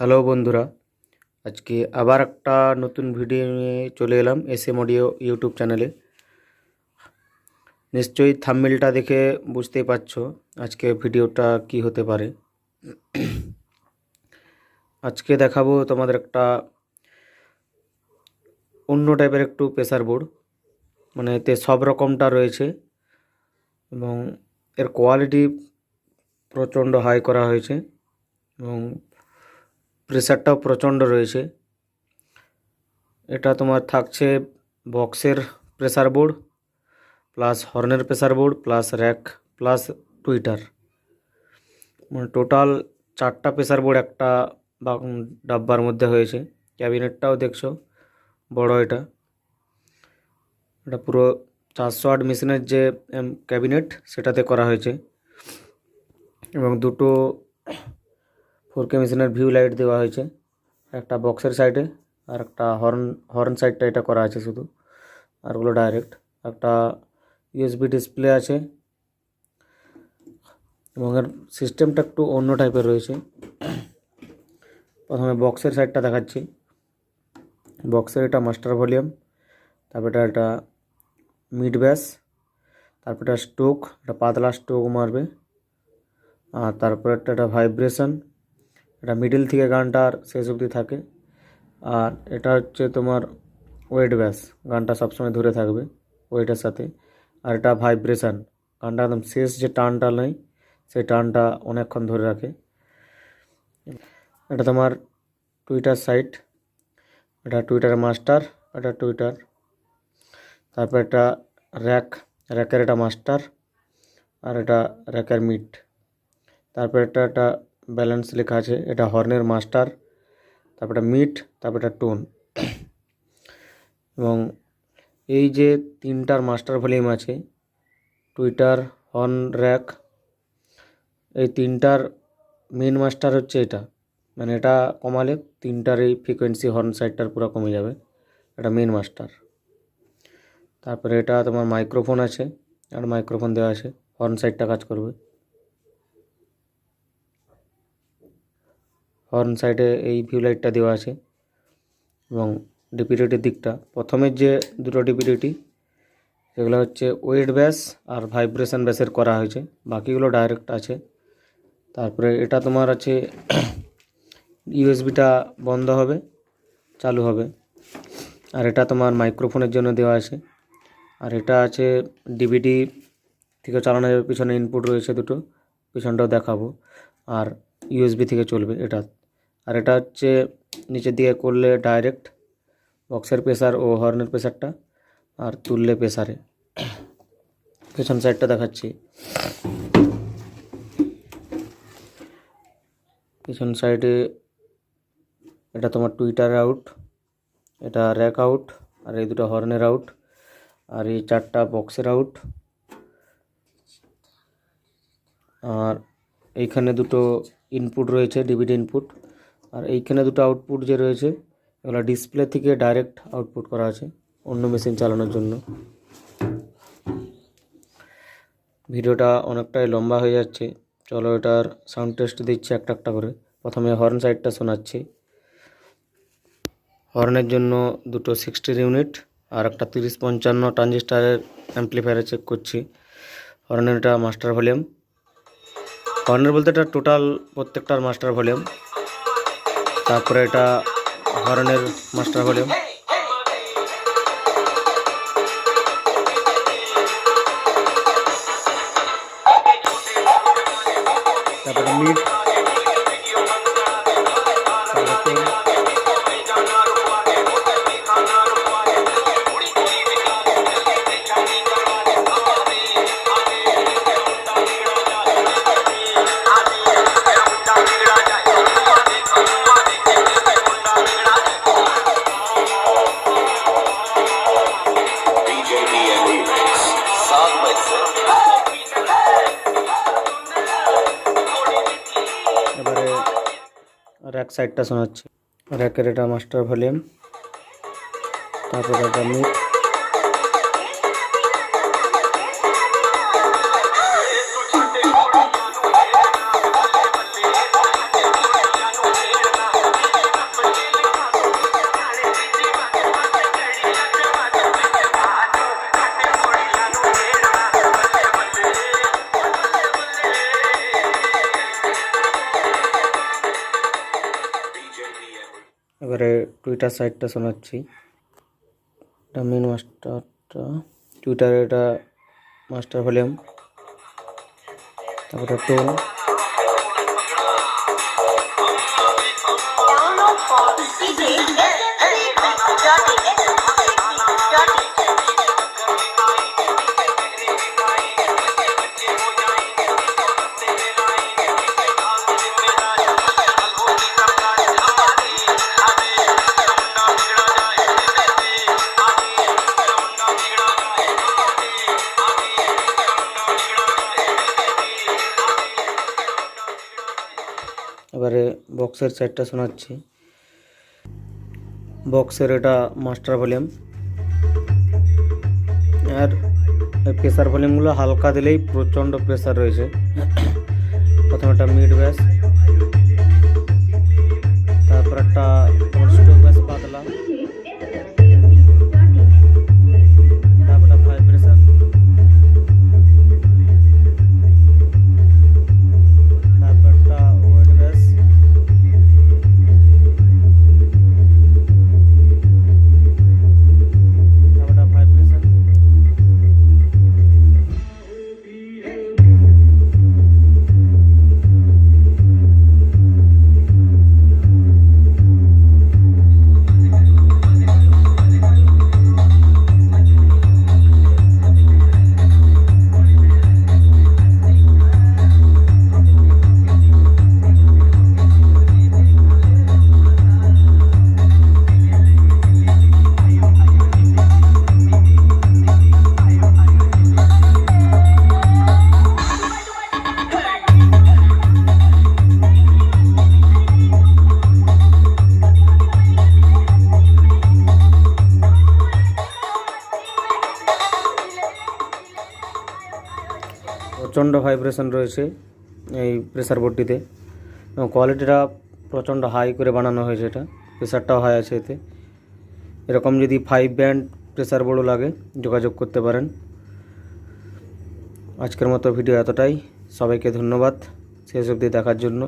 Hello বন্ধুরা, আজকে আবার একটা নতুন ভিডিও নিয়ে চলে এলাম এস এম অডিও ইউটিউব চ্যানেলে। নিশ্চয়ই থাম্বনেলটা দেখে বুঝতেই পারছ আজকে ভিডিওটা কি হতে পারে। আজকে দেখাবো তোমাদের একটা অন্য টাইপের একটু প্রেসার বোর্ড মানে এতে সব রকমটা রয়েছে এবং এর কোয়ালিটি প্রচণ্ড হাই করা হয়েছে এবং প্রেসারটাও প্রচণ্ড রয়েছে। এটা তোমার থাকছে বক্সের pressure board, plus হর্নের pressure board, plus rack, plus tweeter. মানে টোটাল চারটা প্রেসার বোর্ড একটা ডাব্বার মধ্যে হয়েছে। ক্যাবিনেটটাও দেখছ, বড় এটা। এটা পুরো চারশো আট মেশিনের যে ক্যাবিনেট, সেটাতে করা হয়েছে। এবং দুটো ফোর কে মেশিনের ভিউ লাইট দেওয়া হয়েছে। একটা বক্সের সাইডে আর একটা হর্ন হর্ন সাইডটা এটা করা আছে শুধু। আরগুলো ডাইরেক্ট একটা ইউএসবি ডিসপ্লে আছে। এবং এর সিস্টেমটা একটু অন্য টাইপের রয়েছে। প্রথমে বক্সের সাইডটা দেখাচ্ছি। বক্সের এটা মাস্টার ভলিউম তারপর এটা একটা মিড ব্যাস তারপর এটা স্টোক এটা পাতলা স্টোক মারবে। আর তারপর একটা ভাইব্রেশন এটা মিডিল থেকে গানটার শেষ অবধি থাকে। আর এটা হচ্ছে তোমার ওয়েট ব্যাস, গানটা সবসময় ধরে থাকবে ওয়েটের সাথে। আর এটা ভাইব্রেশন গানটা একদম শেষ যে টানটা নেই, সেই টানটা অনেকক্ষণ ধরে রাখে। এটা তোমার টুইটার সাইট এটা টুইটার মাস্টার এটা টুইটার তারপর এটা র্যাক র্যাকের এটা মাস্টার আর এটা র্যাকের মিট তারপর এটা একটা ব্যালেন্স লেখা আছে। এটা হর্নের মাস্টার তারপর এটা মিট তারপর এটা টোন এবং এই যে তিনটার মাস্টার ভলিউম আছে টুইটার হর্ন র্যাক এই তিনটার মেন মাস্টার হচ্ছে এটা। মানে এটা কমালে তিনটার এই ফ্রিকোয়েন্সি হর্ন সাইডটার পুরো কমে যাবে। এটা মেন মাস্টার তারপরে এটা তোমার মাইক্রোফোন আছে, আর মাইক্রোফোন দেওয়া আছে হর্ন সাইডটা কাজ করবে। হর্ন সাইডে এই ভিউ লাইটটা দেওয়া আছে এবং ডিপিডিটির দিকটা। প্রথমের যে দুটো ডিপিডিটি সেগুলো হচ্ছে ওয়েট ব্যাস আর ভাইব্রেশন ব্যাসের করা হয়েছে। বাকিগুলো ডাইরেক্ট আছে। তারপরে এটা তোমার আছে ইউএসবিটা বন্ধ হবে, চালু হবে। আর এটা তোমার মাইক্রোফোনের জন্য দেওয়া আছে। আর এটা আছে ডিভিডি থেকে চালানো যাবে পিছনে ইনপুট রয়েছে দুটো। পিছনটাও দেখাবো। আর ইউএসবি থেকে চলবে এটা। আর এটা হচ্ছে নিচের দিকে করলে ডাইরেক্ট বক্সের প্রেসার ও হর্নের প্রেসারটা আর তুললে প্রেসারে পেছন সাইডটা দেখাচ্ছি। পেছন সাইডে এটা তোমার টুইটার আউট এটা র্যাক আউট আর এই দুটো হর্নের আউট আর এই চারটা বক্সের আউট আর এইখানে দুটো ইনপুট রয়েছে ডিভিডি ইনপুট আর এইখানে দুটো আউটপুট যে রয়েছে, এগুলো ডিসপ্লে থেকে ডাইরেক্ট আউটপুট করা আছে অন্য মেশিন চালানোর জন্য। ভিডিওটা অনেকটাই লম্বা হয়ে যাচ্ছে। চলো এটার সাউন্ড টেস্ট দিচ্ছি একটা একটা করে। প্রথমে হর্ন সাইডটা শোনাচ্ছি। হর্নের জন্য দুটো সিক্সটির ইউনিট আর একটা তিরিশ পঞ্চান্ন ট্রানজিস্টারের অ্যাম্পলিফায়ারে চেক করছি। হর্নের এটা মাস্টার ভলিউম হর্নের বলতে এটা টোটাল প্রত্যেকটার মাস্টার ভলিউম তারপরে এটা হর্নের মাস্টার ভলিউম তারপরে মিড র্যাক সাইডটা শোনাচ্ছি। র্যাকের এটা মাস্টার ভলিউম তারপর এটা মিড টুইটার সাইটটা শোনাচ্ছি এটা মেন মাস্টারটা টুইটারে এটা মাস্টার ভলিউম তারপরে টোন বক্সের সাইডটা শোনাচ্ছি। বক্সের এটা মাস্টার ভলিউম। আর প্রেসার ভলিউমগুলো হালকা দিলেই প্রচণ্ড প্রেসার রয়েছে। প্রথমে একটা মিড ব্যাস, তারপর একটা প্রচণ্ড ভাইব্রেশন রয়েছে এই প্রেসার বোর্ডটিতে এবং কোয়ালিটিটা প্রচণ্ড হাই করে বানানো হয়েছে এটা। প্রেসারটাও হাই আছে এতে। এরকম যদি ফাইভ ব্যান্ড প্রেসার বোর্ডও লাগে, যোগাযোগ করতে পারেন। আজকের মতো ভিডিও এতটাই। সবাইকে ধন্যবাদ। শেষ অবধি দেখার জন্য।